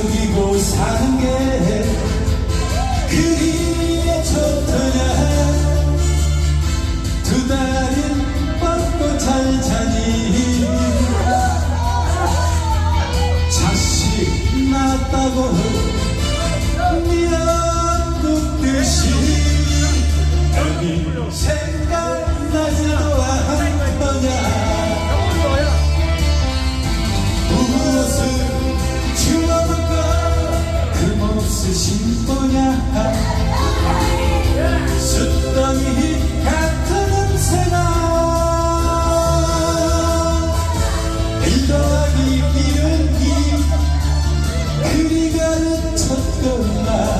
숨기고 사는 게 그리에 좋더냐? 두 달은 뻗고 잘 자니? 자식 낳았다고 이 그리 가르쳤더나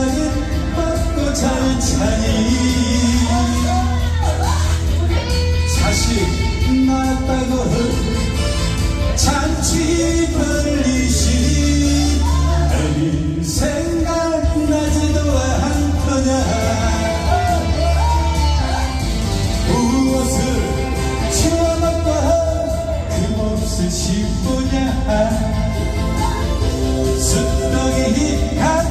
나는 벚꽃을 차니 자식 낳았다고 잔치 벌리시 애비 생각나지도 않더냐 무엇을 채워놨다 그몹을 씹보냐 숫덩이 한